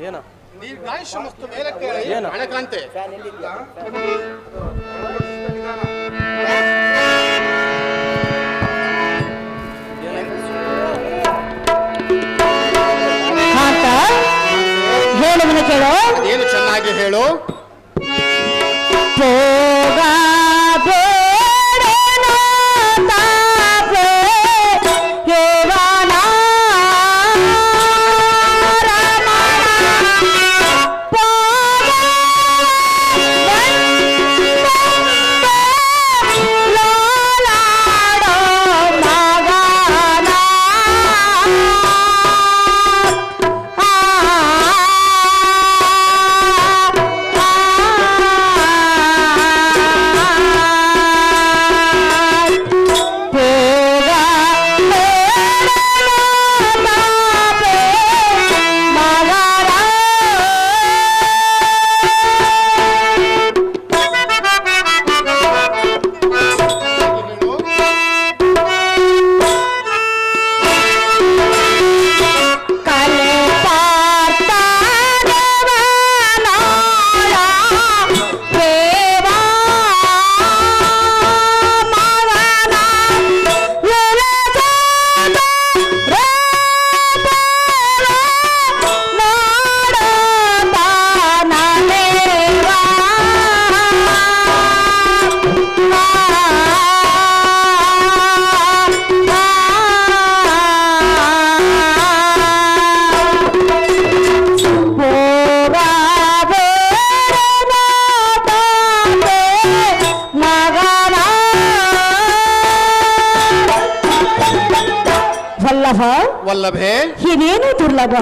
ಏನ? ಏನು? ಹಣಕಾಂತೆ ಕಾಂತ ಹೇಳುವನು ಕೇಳು. ಅದೇನು ಚೆನ್ನಾಗಿ ಹೇಳು. ವಲ್ಲಭೆ ಇದೇನು ದುರ್ಲಭ?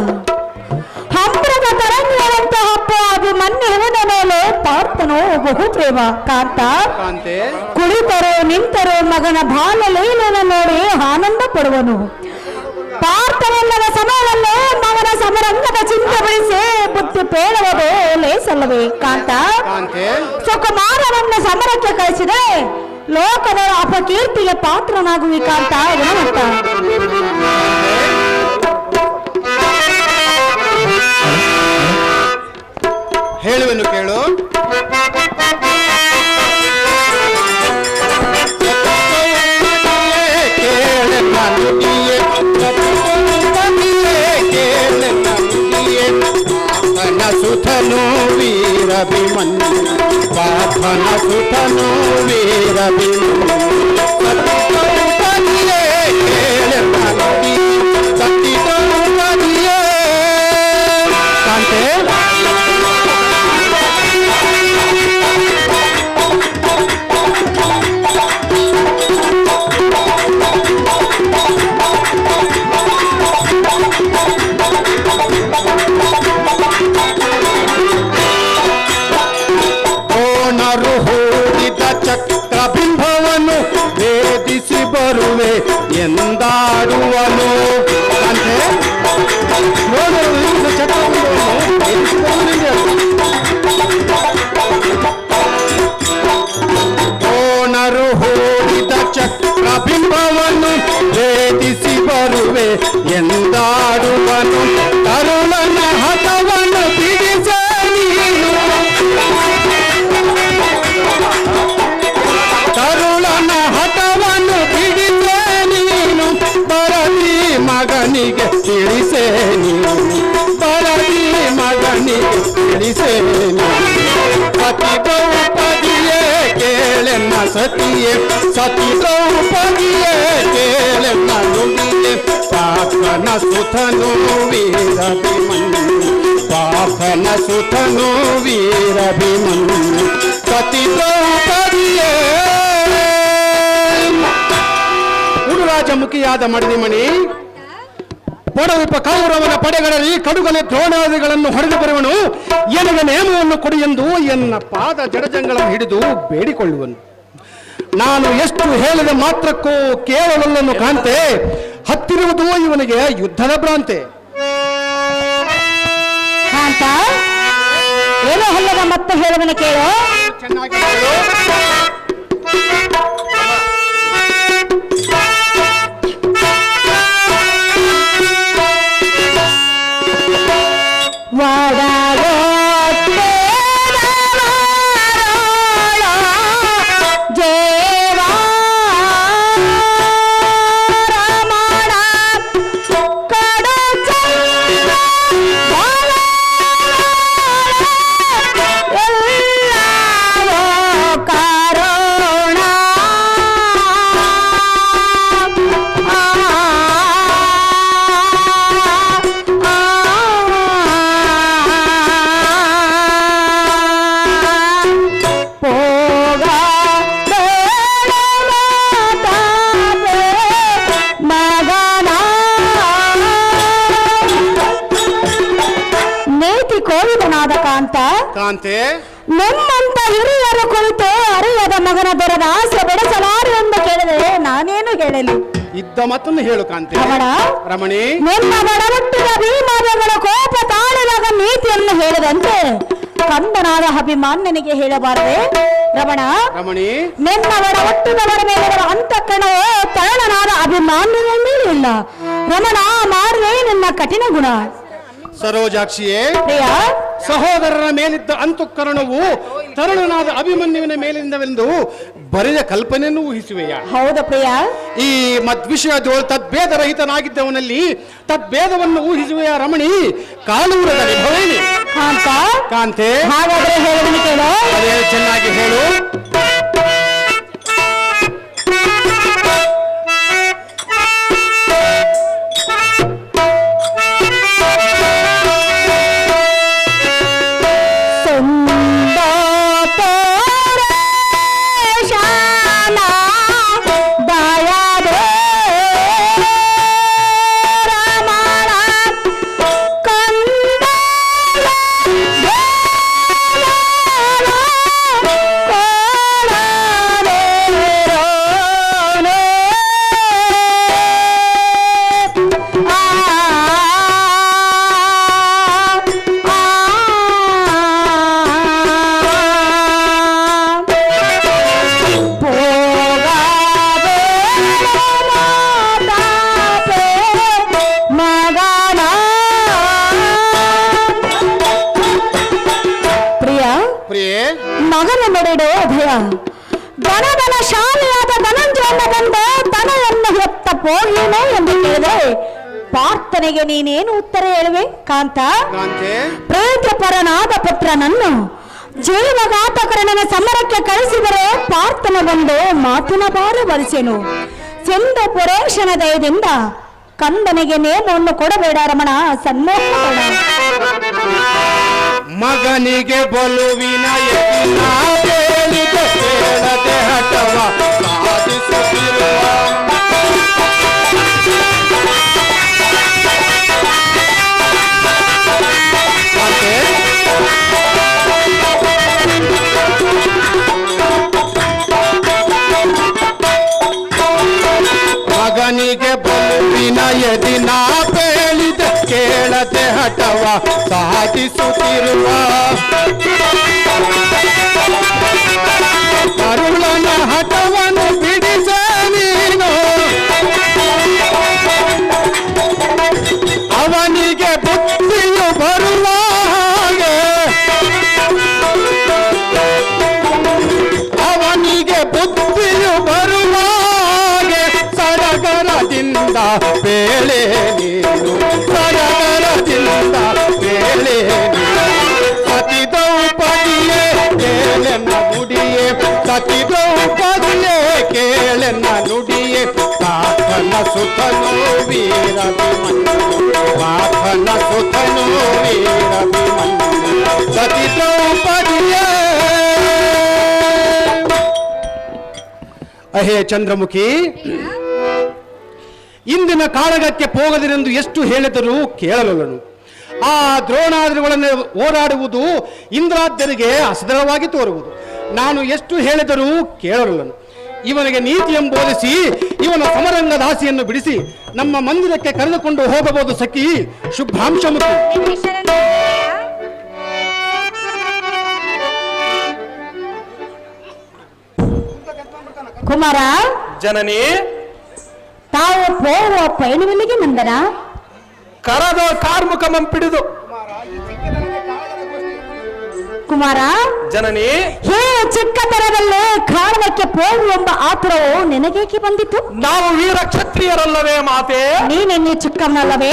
ಹಂಪ್ರದ ತರಂಗಗಳಂತ ಹಬ್ಬ ಅಭಿಮನ್ಯುವನ ಮೇಲೆ ಪಾರ್ಥನೋ ಬಹು ಪ್ರೇಮ ಕಾಂತ. ಕಾಂತೆ? ಕುಳಿತರೋ ನಿಂತರೋ ಮಗನ ಬಾಲ ಲೀಲನ ನೋಡಿ ಆನಂದ ಪಡುವನು. ಪಾರ್ಥವಲ್ಲದ ಸಮಯದಲ್ಲೇ ಮಗನ ಸಮರಂಗದ ಚಿಂತೆ ಬಿಡಿಸಿ ಬುದ್ಧಿ ಪೇಳವದೆ ಲೇಸಲ್ಲವೇ ಕಾಂತ. ಕಾಂತೆ? ಸುಕುಮಾರನನ್ನು ಸಮರಕ್ಕೆ ಕಳಿಸಿದೆ. ಲೋಕದ ಅಪಕೀರ್ತಿಗೆ ಪಾತ್ರನಾಗುವಿ ಕಾಂತ ಗುಣವಂತ ಹೇಳುವೆನು ಕೇಳು. ಕೇಳೆನ್ನ ನುಡಿಯೇ, ಕೇಳೆನ್ನ ನುಡಿಯೇ, ಪಾಪನ ಎಂದಾಡುವನು ಅಂದ್ರೆ ಚಕ್ರಬಿಂಬವನ್ನು ವೇದಿಸಿ ಬರುವೆ ಕೋಣರು ಹೂಡಿದ ಚಕ್ರಬಿಂಬವನ್ನು ವೇದಿಸಿ ಬರುವೆ ಸುತನು ವೀರಭಿಮನ್ಯು ಪಾಪನ ಸುತನು ವೀರಭಿಮನ್ಯು ಪತಿ ಉಡುರಾಜಮುಖಿಯಾದ ಮಡಿಮಣಿ ಪಡವಿಪ ಕೌರವನ ಪಡೆಗಳಲ್ಲಿ ಕಡುಗನೆ ದ್ರೋಣಾದಿಗಳನ್ನು ಹೊಡೆದು ಬರುವನು, ಎನಗೆ ನೇಮವನ್ನು ಕೊಡಿ ಎಂದು ಎನ್ನ ಪಾದ ಜಡಜಂಗಳನ್ನು ಹಿಡಿದು ಬೇಡಿಕೊಳ್ಳುವನು. ನಾನು ಎಷ್ಟು ಹೇಳಿದ ಮಾತ್ರಕ್ಕೂ ಕೇಳಲನ್ನು ಕಾಂತೆ ಹತ್ತಿರುವುದು ಇವನಿಗೆ ಯುದ್ಧದ ಭ್ರಾಂತೆ. ಕಾಂತ ಏನೋ ಹಲ್ಲದ ಮತ್ತೆ ಹೇಳುವನ ಕೇಳು. ಚೆನ್ನಾಗಿ ಕಾಂತ. ಕಾಂತೆ. ನಮ್ಮಂತ ಹಿರಿಯರು ಕುಳಿತು ಅರಿಯದ ಮಗನ ದೊರೆದ ಆಸೆ ಬೆಳೆಸಲಾರು ಎಂದು ಕೇಳಿದರೆ ನಾನೇನು ಹೇಳಲಿ? ಇದ್ದ ಮತ್ತೊಂದು ಹೇಳು ಕಾಂತೆ. ರಮಣ. ರಮಣಿ. ನಿಮ್ಮ ಬಡವಟ್ಟಿನ ಭೀಮಾದಗಳ ಕೋಪ ತಾಳಿದಾಗ ನೀತಿಯನ್ನು ಹೇಳಿದಂತೆ ಕಂದನಾದ ಅಭಿಮಾನ್ಯನಿಗೆ ಹೇಳಬಾರದೆ. ರಮಣ. ರಮಣಿ. ನಿನ್ನ ಬಡ ಮೇಲೆ ಅಂತಃಕರಣವೇ ತರಣನಾದ ಅಭಿಮಾನ್ಯನ ಮೇಲೆ ಇಲ್ಲ. ರಮಣ ಮಾಡುವೆ ನಿನ್ನ ಕಠಿಣ ಗುಣ. ಸರೋಜಾಕ್ಷಿಯೇ ಪ್ರಿಯ? ಸಹೋದರರ ಮೇಲಿದ್ದ ಅಂತಃಕರಣವು ತರುಣನಾದ ಅಭಿಮನ್ಯುವಿನ ಮೇಲಿಂದವೆಂದು ಬರೆದ ಕಲ್ಪನೆಯನ್ನು ಊಹಿಸುವೆಯ? ಹೌದ ಪ್ರಿಯ. ಈ ತದ್ಭೇದ ರಹಿತನಾಗಿದ್ದವನಲ್ಲಿ ತದ್ಭೇದವನ್ನು ಊಹಿಸುವೆಯ ರಮಣಿ? ಕಾಲೂರದ ಕಾಂತ? ಕಾಂತೆ? ಹಾಗಾದ್ರೆ ಚೆನ್ನಾಗಿ ಹೇಳು. ಕಾಂತ? ಪ್ರೇತ ಪರನಾದ ಪುತ್ರನನ್ನು ಜೀವಘಾತಕರನ ಸಮರಕ್ಕೆ ಕಳಿಸಿದರೆ ಪಾರ್ಥನ ಬಂದು ಮಾತಿನ ಬಾರ ಬರೆಸೆನು. ಚಂದ ಪುರೇಶನ ದಯದಿಂದ ಕಂದನಿಗೆ ನೇಮವನ್ನು ಕೊಡಬೇಡ ರಮಣ ಸನ್ಮೋಹ ಮಗನಿಗೆ ಬಲುವಿನ ಹಠವ ಸಾಧಿಸುತ್ತಿರುವ ಸುತನು ಸುತನು ಸತಿ ದ್ರೌಪದಿಯ. ಅಹೇ ಚಂದ್ರಮುಖಿ, ಇಂದಿನ ಕಾಳಗಕ್ಕೆ ಹೋಗದಿರೆಂದು ಎಷ್ಟು ಹೇಳಿದರೂ ಕೇಳಲಲ್ಲನು. ಆ ದ್ರೋಣಾದಿಗಳನ್ನು ಹೋರಾಡುವುದು ಇಂದ್ರಾದ್ಯರಿಗೆ ಅಸದರವಾಗಿ ತೋರುವುದು. ನಾನು ಎಷ್ಟು ಹೇಳಿದರೂ ಕೇಳಲನು ಇವನಿಗೆ ನೀತಿಯನ್ನು ಬೋಧಿಸಿ ಇವನ ಸಮರಂಗ ದಾಸಿಯನ್ನು ಬಿಡಿಸಿ ನಮ್ಮ ಮಂದಿರಕ್ಕೆ ಕರೆದುಕೊಂಡು ಹೋಗಬಹುದು ಸಖಿ. ಶುಭ್ರಾಂಶ ಕುಮಾರ ಜನನಿ. ತಾವು ಪೋವ ಪಯಣವಿಲ್ಲಿಗೆ ನಂದನ? ಕರದ ಕಾರ್ಮುಖಮಂ ಪಿಡಿದು ಕುಮಾರ ಜನನಿ? ಹೇ ಚಿಕ್ಕ ತರದಲ್ಲೇ ಕಾರಣಕ್ಕೆ ಪೋರು ಎಂಬ ಆತುರವು ನಿನಗೇಕೆ ಬಂದಿತ್ತು ನಾವು ವೀರ ಕ್ಷತ್ರಿಯರಲ್ಲವೇ ಮಾತೆ. ನೀನೆ ಚಿಕ್ಕವನಲ್ಲವೇ?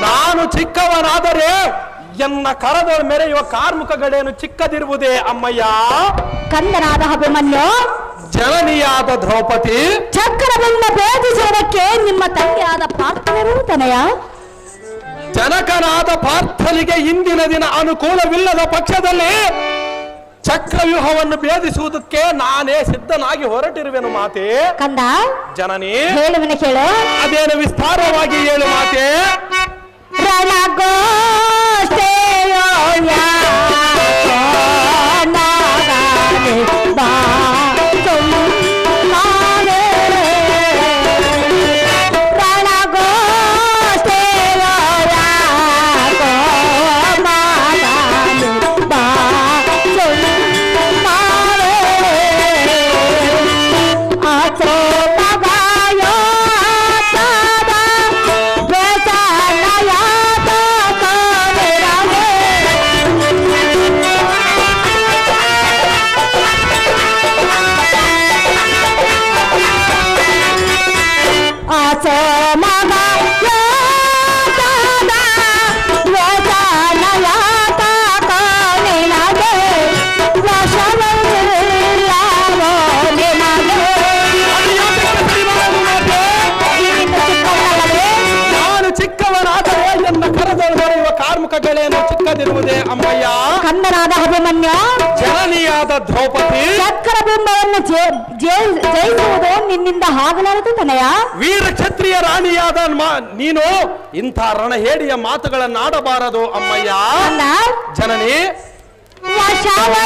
ನಾನು ಚಿಕ್ಕವನಾದರೆ ಎನ್ನ ಕರದ ಮೆರೆಯುವ ಗಡೆಯನ್ನು ಚಿಕ್ಕದಿರುವುದೇ ಅಮ್ಮಯ್ಯ. ಕಂದನಾದ ಅಭಿಮನ್ಯು? ಜನನಿಯಾದ ದ್ರೌಪದಿ. ಚಕ್ರದಿಂದ ಭೇದಿಸುವುದಕ್ಕೆ ನಿಮ್ಮ ತಂದೆಯಾದ ಪಾರ್ಥನರು ತನಯ ಜನಕನಾದ ಪಾರ್ಥನಿಗೆ ಇಂದಿನ ದಿನ ಅನುಕೂಲವಿಲ್ಲದ ಪಕ್ಷದಲ್ಲಿ ಚಕ್ರವ್ಯೂಹವನ್ನು ಭೇದಿಸುವುದಕ್ಕೆ ನಾನೇ ಸಿದ್ಧನಾಗಿ ಹೊರಟಿರುವೆನು ಮಾತೆ. ಕಂದ ಜನನಿ ಹೇಳುವನ ಕೇಳು. ಅದೇನು ವಿಸ್ತಾರವಾಗಿ ಹೇಳು ಮಾತೆ. ಅಮ್ಮಯ್ಯ. ಕನ್ನಡಾದ ಅಭಿಮನ್ಯ. ಜನನಿಯಾದ ದ್ರೌಪದಿ. ಚಕ್ರ ಬಿಂಬವನ್ನು ಜಯಿಸುವುದು ನಿನ್ನಿಂದ ಆಗಲಾರದು ತನಯ. ವೀರ ಕ್ಷತ್ರಿಯ ರಾಣಿಯಾದ ನೀನು ಇಂಥ ರಣಹೇಡಿಯ ಮಾತುಗಳನ್ನಾಡಬಾರದು ಅಮ್ಮಯ್ಯ. ಅಲ್ಲ ಜನನಿ. ಆಹೋ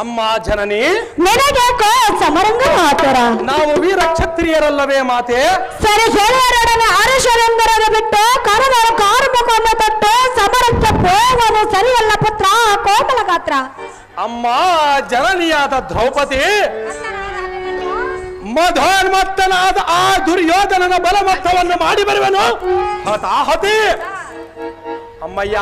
ಅಮ್ಮ ಜನನಿ ನಿನಗ್ಯಾಕೋ ಸಮರಂಗ ಮಾತರ? ನಾವು ವೀರ ಕ್ಷತ್ರಿಯರಲ್ಲವೇ ಮಾತೆ. ಸರಿ ಗೆಳೆಯರೊಡನೆ ಅರಶರೆಂದರದ ಬಿಟ್ಟು ಕರದರ ಕಾರ್ಮಿಕವನ್ನು ತೊಟ್ಟು ಸಮರಕ್ಕೆ ಪೋವನು ಸರಿಯಲ್ಲ ಪುತ್ರ ಕೋಮಲ ಗಾತ್ರ. ಅಮ್ಮ ಜನನಿಯಾದ ದ್ರೌಪದಿ ಮಧೋನ್ಮತ್ತನಾದ ಆ ದುರ್ಯೋಧನನ ಬಲಮತ್ತವನ್ನು ಮಾಡಿ ಬರುವನು. ಹತಾಹತಿ. ಅಮ್ಮಯ್ಯ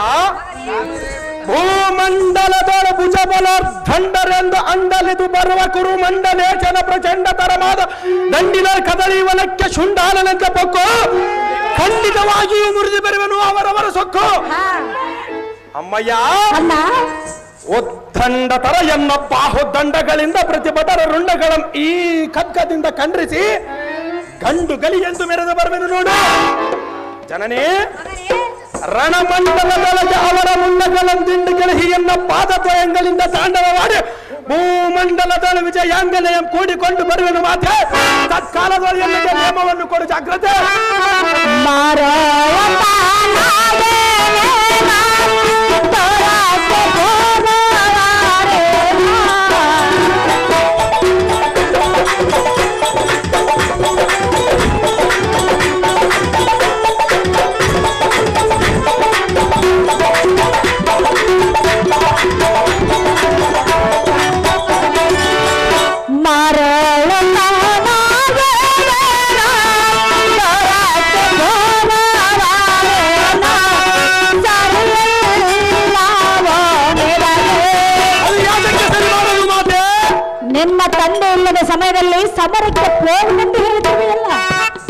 ಭೂಮಂಡಲದೊಳ ಭುಜಬಲ ದಂಡರೆಂದು ಅಂಡಲಿದು ಬರುವ ಕುರು ಮಂಡಲೇಶನ ಪ್ರಚಂಡ ತರಮಾದ ದಂಡಿನ ಕದಳಿ ವಲಕ್ಕೆ ಶುಂಡಾಲನಂತೆ ಪೊಕ್ಕು. ಖಂಡಿತವಾಗಿಯೂ ಮುರಿದು ಬರುವನು ಅವರವರ ಸೊಕ್ಕು. ಅಮ್ಮಯ್ಯ ಒದ್ದಂಡ ತರ ಎನ್ನ ಬಾಹುದಂಡಗಳಿಂದ ಪ್ರತಿಭಟರ ರುಂಡಗಳ ಈ ಖಡ್ಗದಿಂದ ಖಂಡಿಸಿ ಗಂಡು ಗಲಿ ಎಂದು ಮೆರೆದು ಬರುವೆನು ನೋಡು. ಜನನೇ ರಣಮಂಡಲದೊಳಗೆ ಅವರ ಮುಂಡಗಳಂದಿಂಡು ಗೆಳಹಿ ಎನ್ನ ಪಾದದ್ವಯಗಳಿಂದ ತಾಂಡವವಾಡಿ ಭೂಮಂಡಲದೊಳ ವಿಜಯಾಂಗನೆಯ ಕೂಡಿಕೊಂಡು ಬರುವೆನು ಮಾತೆ ತತ್ಕಾಲದೊಳಗೆ ಎನ್ನಿಗೆ ನೇಮವನ್ನು ಕೊಡು ಜಾಗ್ರತೆ ಅದು ಸಮರಕ್ಕೆ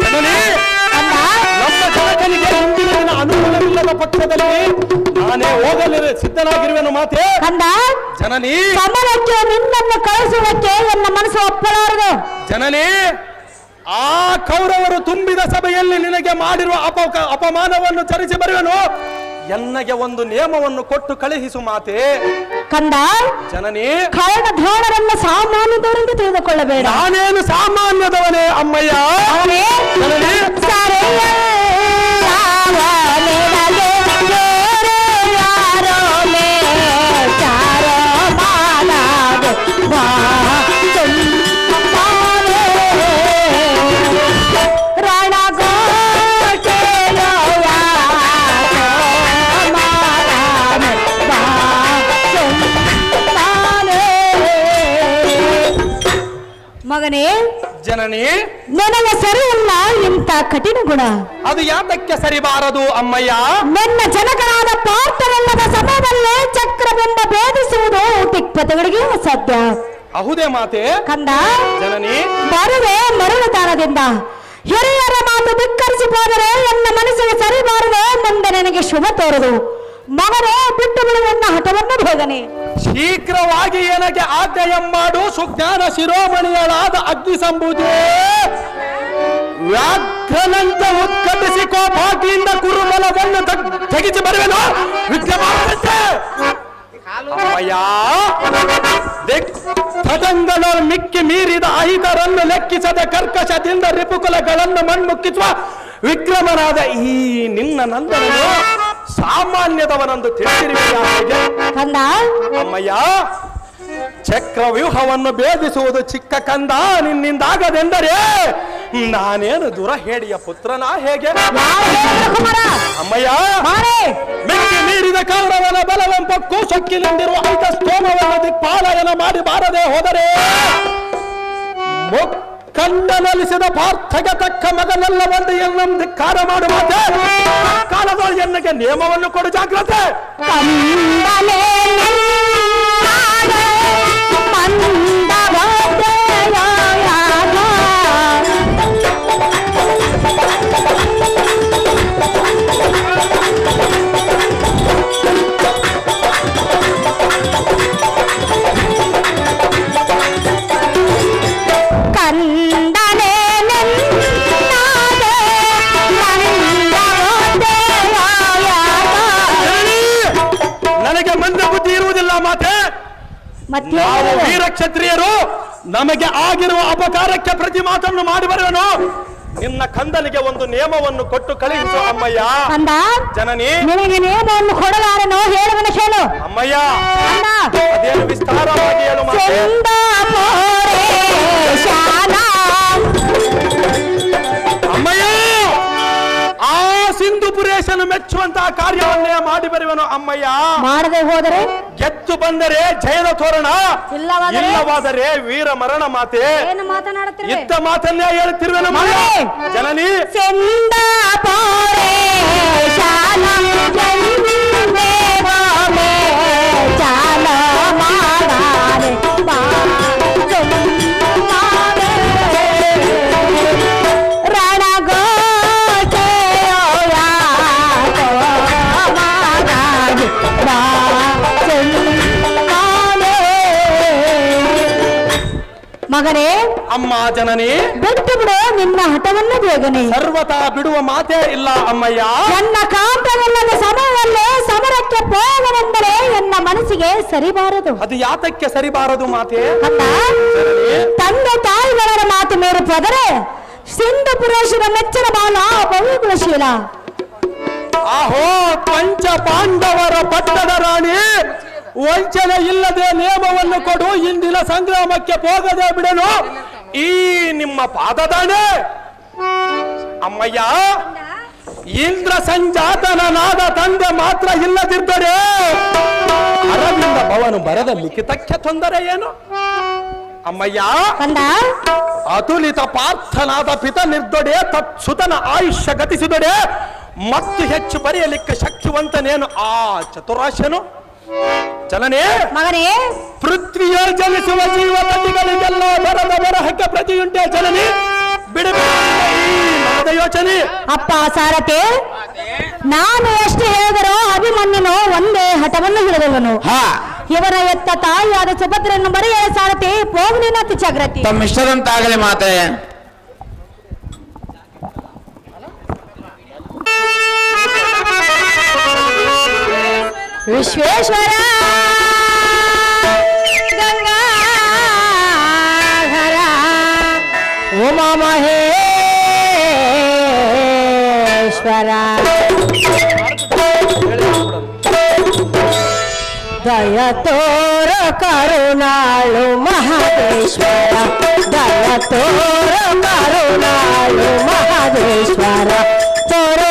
ಜನನೇ ಅಲ್ಲ. ನಮ್ಮ ಜನಕನಿಗೆ ಇಂದಿನ ದಿನ ಅನುಕೂಲವಿಲ್ಲದ ಪಕ್ಷದಲ್ಲಿ ನಾನೇ ಹೋಗಲಿ ಸಿದ್ಧನಾಗಿರುವೆನು ಮಾತೆ. ಕಂದ ಜನನಿ. ಸಮರಕ್ಕೆ ನಿನ್ನನ್ನು ಕಳಿಸುವುದಕ್ಕೆ ನನ್ನ ಮನಸ್ಸು ಒಪ್ಪಲಾರದು? ಜನನಿ ಆ ಕೌರವರು ತುಂಬಿದ ಸಭೆಯಲ್ಲಿ ನಿನಗೆ ಮಾಡಿರುವ ಅಪ ಅಪಮಾನವನ್ನು ಚರಿಸಿ ಬರುವೆನು. ಎನ್ನಗೆ ಒಂದು ನಿಯಮವನ್ನು ಕೊಟ್ಟು ಕಳುಹಿಸು ಮಾತೆ. ಕಂದ ಜನನಿ ಕಾರಣ ದ್ರೋಣರನ್ನ ಸಾಮಾನ್ಯದವರೆಂದು ತಿಳಿದುಕೊಳ್ಳಬೇಡ. ನಾನೇನು ಸಾಮಾನ್ಯದವನೇ ಅಮ್ಮಯ್ಯ? ಅವನೇ ಜನನಿ ಜನನಿ ನನಗೆ ಸರಿಯಲ್ಲ ಇಂಥ ಕಠಿಣ ಗುಣ. ಅದು ಯಾತಕ್ಕೆ ಸರಿಬಾರದು ಅಮ್ಮಯ್ಯ? ನನ್ನ ಜನಕರಾದ ಪಾರ್ಥನಲ್ಲದ ಸಮಯದಲ್ಲೇ ಚಕ್ರವೆಂಬ ಭೇದಿಸುವುದು ದಿಕ್ಪಥಗಳಿಗೆ ಅಸಾಧ್ಯ. ಅಹುದೇ ಮಾತೆ? ಕಂದ ಜನನಿ? ಬರುವೆ ಮರಳುತಾನದಿಂದ ಹಿರಿಯರ ಮಾತು ಧಿಕ್ಕರಿಸಿ ಹೋದರೆ ನನ್ನ ಮನಸ್ಸಿಗೆ ಸರಿ ಬಾರದೆ ಮುಂದೆ ನನಗೆ ಶುಭ ತೋರದು. ಮಗನೇ ಬಿಟ್ಟು ಬಿಡುವ ಹಠವನ್ನು ಬೇಗನೆ ಶೀಘ್ರವಾಗಿ ಏನಕ್ಕೆ ಆಜ್ಞೆಯ ಮಾಡು. ಸುಜ್ಞಾನ ಶಿರೋಮಣಿಗಳಾದ ಅಗ್ನಿ ಸಂಬುದೇ ವ್ಯಾಘ್ರನಂತ ಉತ್ಕಟಿಸಿ ಕೋಪಾಗ್ನಿಯಿಂದ ಕುರುಬಲವನ್ನು ಬಂದು ತೆಗೆಸಿ ಬರುವೆನು? ಮಿಕ್ಕಿ ಮೀರಿದ ಅಹಿತರನ್ನು ಲೆಕ್ಕಿಸದೆ ಕರ್ಕಶದಿಂದ ರಿಪುಕುಲಗಳನ್ನು ಮಣ್ಮುಕ್ಕಿಸುವ ವಿಕ್ರಮನಾದ ಈ ನಿನ್ನ ನಂದನನು. ಸಾಮಾನ್ಯದವನೊಂದು ತಿಳಿದಿರುವೆಯಾ ಹೇಗೆ. ಕಂದ. ಅಮ್ಮಯ್ಯ ಚಕ್ರವ್ಯೂಹವನ್ನು ಭೇದಿಸುವುದು ಚಿಕ್ಕ ಕಂದ. ನಿನ್ನಿಂದಾಗದೆಂದರೆ ನಾನೇನು ದುರಹೇಡಿಯ ಪುತ್ರನ ಹೇಗೆ? ಅಮ್ಮಯ್ಯ ಮೆಚ್ಚಿ ಮೀರಿದ ಕೌರವನ ಬಲವೆಂಬಕ್ಕೂ ಸೊಕ್ಕಿನಿಂದಿರುವ ಐತ ಸ್ತೋಮವನ್ನು ದಿಕ್ಪಾಲಯನ ಮಾಡಿ ಬಾರದೆ ಹೋದರೆ ಕಂಡನಲಿಸಿದ ಪಾರ್ಥಗೆ ತಕ್ಕ ಮಗನೆಲ್ಲ ಒಂದು ಎನ್ನಂ ಕಾರ ಮಾಡುವ ಕಾಲದ ಎನ್ನಗೆ ನಿಯಮವನ್ನು ಕೊಡು ಜಾಗ್ರತೆ. ಕಂದಲೇ ನಾವು ವೀರ ಕ್ಷತ್ರಿಯರು ನಮಗೆ ಆಗಿರುವ ಅಪಕಾರಕ್ಕೆ ಪ್ರತಿ ಮಾತನ್ನು ಮಾಡಿ ಬರುವನು ನಿನ್ನ ಕಂದನಿಗೆ ಒಂದು ನಿಯಮವನ್ನು ಕೊಟ್ಟು ಕಳುಹಿಸು ಅಮ್ಮಯ್ಯ. ಅಂದ ಜನನಿ. ನಿನಗೆ ನಿಯಮವನ್ನು ಕೊಡಲಾರನು ಹೇಳು ಮನುಷ್ಯನು. ಅಮ್ಮಯ್ಯ. ಅಂದ ಅದೇನು ವಿಸ್ತಾರವಾಗಿ ಹೇಳು ಮಾತೆ ಚಂದ ಶಾಲಾ. ಸಿಂಧು ಪುರೇಶನು ಮೆಚ್ಚುವಂತಹ ಕಾರ್ಯವನ್ನೇ ಮಾಡಿ ಬರುವನು ಅಮ್ಮಯ್ಯ. ಮಾಡದೆ ಹೋದರೆ? ಗೆದ್ದು ಬಂದರೆ ಜಯನ ತೋರಣ. ಇಲ್ಲವಾದರೆ? ವೀರ ಮರಣ ಮಾತೆ. ಏನು ಇದ್ದ ಮಾತನ್ನೇ ಹೇಳುತ್ತಿರುವೆನು ಜನನಿ. ಚಂದ ಶಾಲಾ ಮಗನೇ ಅಮ್ಮ ಜನನಿ ಬಿಟ್ಟು ಬಿಡು ನಿನ್ನ ಹಠವನ್ನು ಬೇಗನೆ. ಸರ್ವತಾ ಬಿಡುವ ಮಾತೇ ಇಲ್ಲ ಅಮ್ಮಯ್ಯ. ನನ್ನ ಕಾಂತವಿಲ್ಲದ ಸಮಯವಲ್ಲೇ ಸಮರಕ್ಕೆ ಹೋಗವೆಂದರೆ ನನ್ನ ಮನಸ್ಸಿಗೆ ಸರಿಬಾರದು. ಅದು ಯಾತಕ್ಕೆ ಸರಿಬಾರದು ಮಾತೆ? ಅಲ್ಲ ತಂದೆ ತಾಯಿಗಳ ಮಾತು ಮೇರುತ್ತಾದರೆ ಸಿಂಧು ಪುರುಷರ ಮೆಚ್ಚನ ಬಾಲ ಬಹುಗುಣಶೀಲ ಆಹೋ ಪಂಚ ಪಾಂಡವರ ಪಟ್ಟದ ರಾಣಿ. ವಂಚನೆ ಇಲ್ಲದೆ ನಿಯಮವನ್ನು ಕೊಡು ಇಂದಿನ ಸಂಗ್ರಾಮಕ್ಕೆ ಹೋಗದೆ ಬಿಡನು ಈ ನಿಮ್ಮ ಪಾದದಾಣೆ. ಅಮ್ಮಯ್ಯ ಇಂದ್ರ ಸಂಜಾತನನಾದ ತಂದೆ ಮಾತ್ರ ಇಲ್ಲದಿದ್ದರೆ ಅರವಿಂದ ಭವನು ಬರದ ಲಿಖಿತಕ್ಕೆ ತೊಂದರೆ ಏನು? ಅಮ್ಮಯ್ಯ ಅತುಲಿತ ಪಾರ್ಥನಾದ ಪಿತ ನಿರ್ದೊಡೆ ತತ್ಸುತನ ಆಯುಷ್ಯ ಗತಿಸಿದೊಡೆ ಮತ್ತು ಹೆಚ್ಚು ಬರೆಯಲಿಕ್ಕೆ ಶಕ್ತಿವಂತನೇನು? ಆ ಚತುರಾಶನು? ಚಲನೆ? ಮಗನೇ. ಪೃಥ್ವಿಯ ಜನಿಸುವ ಜೀವ ತಟಿಗಳಿಗೆಲ್ಲ ಬರದ ಬರಹಕ್ಕೆ ಪ್ರತಿಯುಂಟೆ ಚಲನೆ. ಬಿಡಬೇಡ ಯೋಚನೆ. ಅಪ್ಪ ಸಾರಥಿ. ನಾನು ಎಷ್ಟು ಹೇಳಿದರೋ ಅಭಿಮನ್ಯನು ಒಂದೇ ಹಠವನ್ನು ಹಿಡಿದವನು ಇವರ ಎತ್ತ ತಾಯಿಯಾದ ಸುಭದ್ರನ್ನು ಬರೆಯ ಸಾರಥಿ ಪೋಗ್ನಿನ ಜಾಗೃತಿ ತಮ್ಮ ಇಷ್ಟದಂತಾಗಲಿ ಮಾತೆ. ವಿಶ್ವೇಶ್ವರ ಗಂಗಾಧರ ಉಮಾ ಮಹೇಶ್ವರ ದಯ ತೋರ ಕರುಣಾಳು ಮಹದೇಶ್ವರ ದಯ ತೋರ ಕರುಣಾಳು ಮಹದೇಶ್ವರ ತೋರೆಯ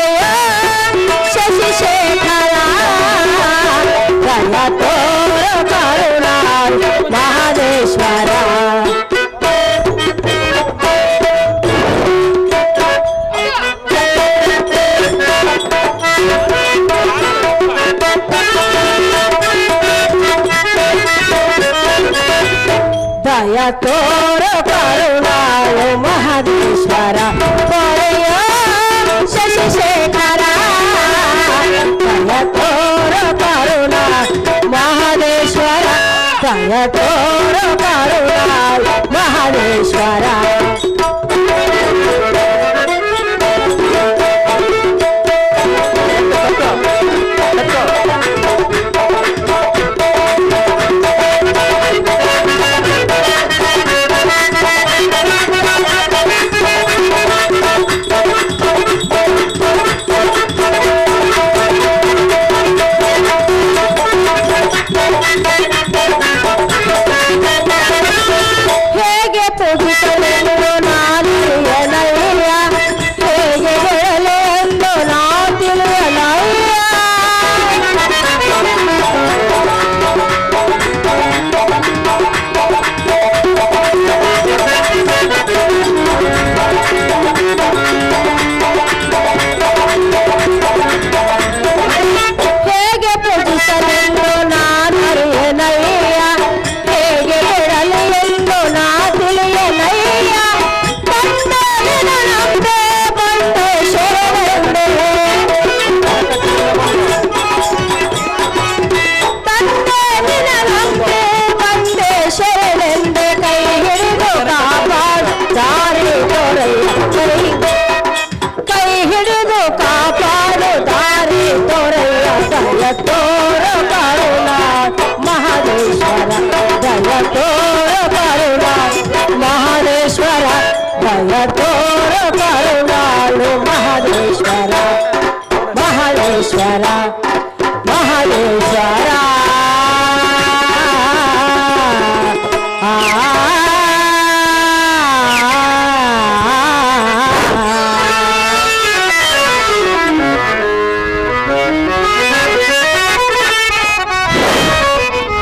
ತೋರ ಕರುಣಾಳು ಮಹದೇಶ್ವರ ಪೊರೆಯ ಶಶಿಶೇಖರ ದಯ ತೋರ ಕರುಣ ಮಹದೇಶ್ವರ